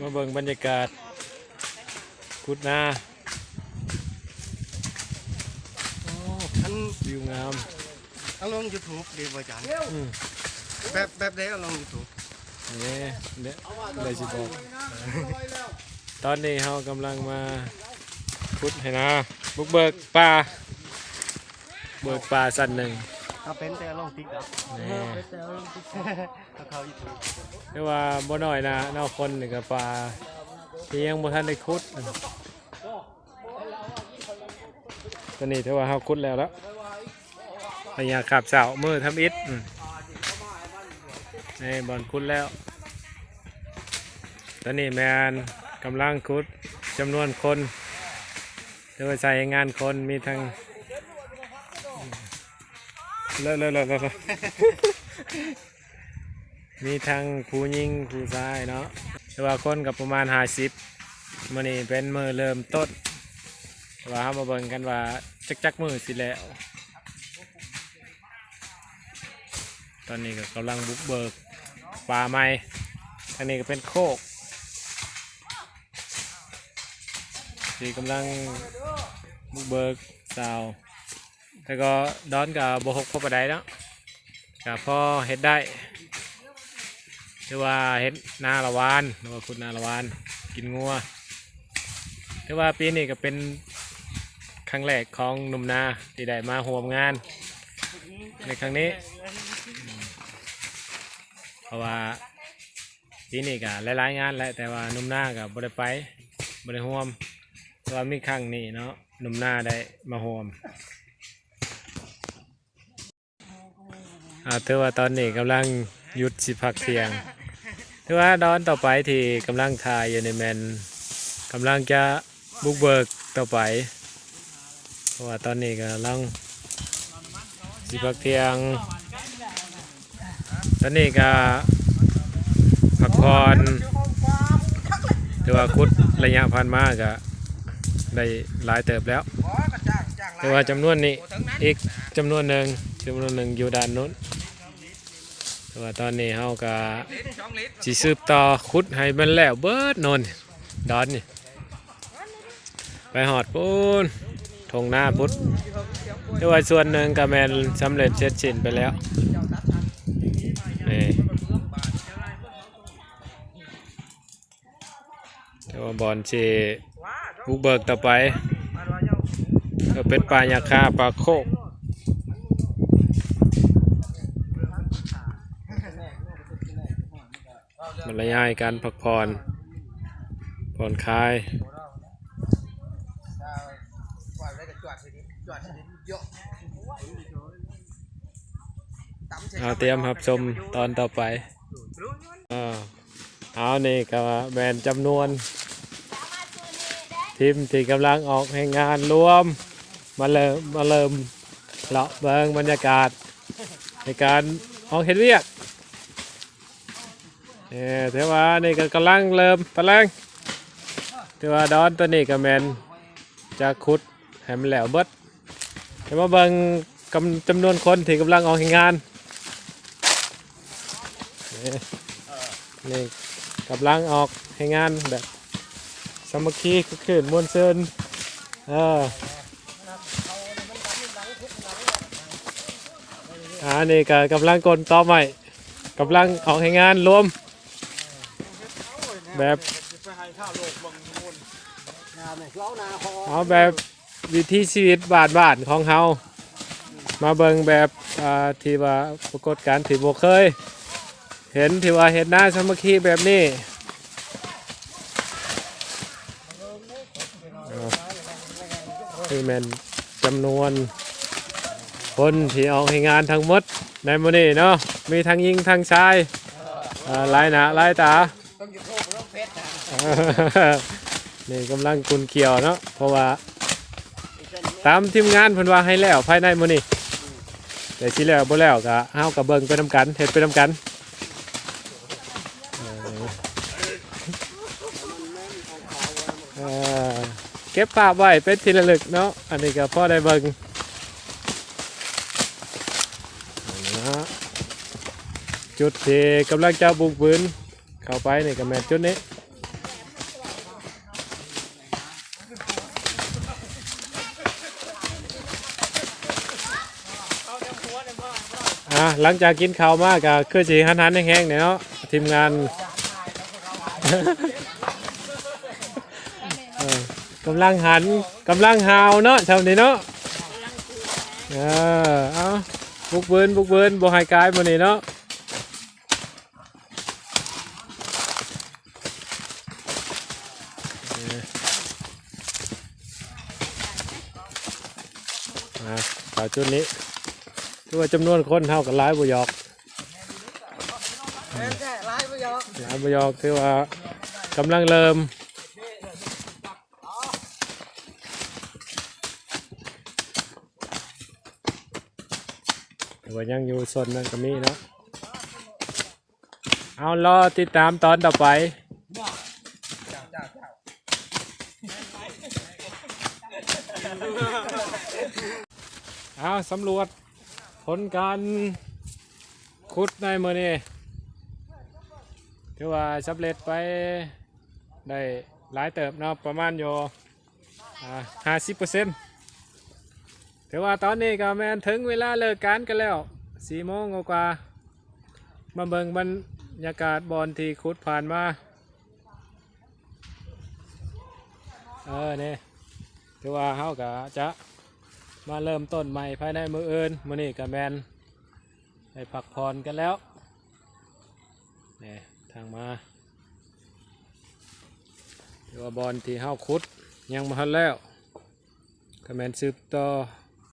มาเบิ่งบรรยากาศกุดนาโอ้อันวิวงามเอาลง YouTube ดีบ่จันอืมแบบแบบใดเอาลง YouTube นี่เดี๋ยวได้สิบอกตอนนี้เรากำลังมาขุดให้นะบุกเบิกป่าเบิกป่าสั้นหนึ่ง ถ้าเป็นแต่เอาลง TikTok นี่แต่เอาลง TikTok ถ้าเข้า YouTube เรียกว่าบ่น้อยนะเนอกคนนี่กับป่าที่ยังบ่ทันได้ขุดตอนนี้ถือว่าเฮาขุดแล้วแล้วพยาขับเสามือทำอิฐอืมนี่บอลขุดแล้ว ตอนนี้แมนกำลังขุดจำนวนคนโดยใส่งานคนมีทั้ง เลอะเลอะเลอะเลอะมีทั้งผู้หญิงผู้ชายเนาะแต่ว่าคนกับประมาณห้าสิบมันนี่เป็นมือเริ่มต้นว่าเรามาเบิ่งกันว่าจักจักมือสิแล้ว ตอนนี้ก็กำลังบุกเบิกป่าไม้ทางนี้ก็เป็นโคกที่กำลังบุกเบิกสาว แต่ก็ดอนกับบหกพอประไดเนาะกับพ่อเฮ็ดได้หรือว่าเฮ็ดนาละวานหรือว่าขุดนาละวานกินงัวหรือว่าปีนี้ก็เป็นครั้งแรกของหนุ่มนาที่ได้มาร่วมงาน ในครั้งนี้ เพราะว่าปีนี้ก็หลายๆงานแหละแต่ว่าหนุ่มนาก็บ่ได้ไปบ่ได้ร่วมแต่ว่ามีครั้งนี้เนาะหนุ่มนาได้มาร่วม อาถือว่าตอนนี้กำลังหยุดสิพักเที่ยงถือว่าดอนต่อไปที่กำลังถ่ายอยู่ในแมนกำลังจะบุกเบิกต่อไป เพราะว่าตอนนี้กำลังสิพักเที่ยง ตอนนี้ก็พักผ่อนถือว่าคุดระยะพันมากก็ได้หลายเติบแล้วแต่ว่าจำนวนนี้อีกจำนวนหนึ่งจำนวนหนึ่งอยู่ด้านนู้น ว่าตอนนี้เฮาก็สิสืบต่อขุดให้มันแล้วเบิดโนนดอนนี่ไปหอดปูนทงหน้าพุทธแต่ว่าส่วนหนึ่งก็แมนสำเร็จเสร็จสิ้นไปแล้วนี่แต่ว่าบอลเชบุกเบิกต่อไปก็เป็นปลายาคาปลาโคก บรรยายการพักผ่อนผ่อนคลายเอาเตรียมครับชมตอนต่อไปอ่าเอานี่ก็แบนจำนวน ทีมที่กำลังออกให้งานรวม มาเริ่มมาเริ่มเลาะเบิงบรรยากาศในการออกเห็นเวียก เนี่ยเทว่านี่ก็กำลังเริ่มตะแรงเทว่าดอนตัวนี้ก็แมนจะขุดให้มันแล้วเบิดเดี๋ยวมาเบิ่งกำจำนวนคนที่กำลังออกงานนี่นี่กำลังออกงานแบบสามัคคีคือขืนมวลเซินเอออ่านี่ก็กำลังกลต่อใหม่กำลังออกงานรวม แบบเอาแบบวิถีชีวิตบาทบาทของเฮามาเบิ่งแบบอ่าที่ว่าปรากฏการณ์ที่บ่เคย เห็นที่ว่าเห็นหน้าสามัคคีแบบนี้เอาที่แม่นจำนวนคนที่ออกให้งานทั้งหมดในมื้อนี้เนาะมีทั้งหญิงทั้งชายอ่าหลายหน้าหลายตา เนะนี่กำลังกุนเขียวเนาะเพราะว่า ตามทีมงานเพิ่นว่าให้แล้วภายในมื้อนี้แต่สิแล้วบ่แล้วก็เฮาก็เบิ่งไปนํกันเฮ็ดไปนํกันเก็บภาพไว้เป็นที่ระลึกเนาะอันนี้ก็พ่อได้เบิ่งจุดที่กำลังจะบุกบืน เข้าไปนี่ก็แม่นจุดนี้อะหลังจากกินข้าวมากก็คือสีหันหันแห้งๆเนี่ยเนาะทีมงานกำลังหันกำลังหาวเนาะชาวนี้เนาะเออเอาบุกเบินบุกเบินบ่หายกายบ่นี่เนาะ อะต่อจุดนี้คือว่าจำนวนคนเท่ากับหลายบุยอกแม่นแค่ร้ายไม่ยอมหลายบุยอกคือว่ากำลังเริ่มแต่ว่ายังอยู่โซนนั้นก็มีเนาะเอารอติดตามตอนต่อไป เอาสำรวจผลการขุดในมือนี้ถือว่าสำเร็จไปได้หลายเติบเนาะประมาณอยู่ห้าสิบเปอร์เซ็นต์ถือว่าตอนนี้ก็แมนถึงเวลาเลิกการกันแล้วสี่โมงกว่ามาเบิ่งบรรยากาศบอลที่ขุดผ่านมา เออเนี่ยถือว่าเขาก็จะ มาเริ่มต้นใหม่ภายในมืออื่นมือนี่กับแมนไปพักผ่อนกันแล้วเนี่ยทางมาตัวบอลที่เฮาคุดยังมาทันแล้วกับแมนซืบต่อ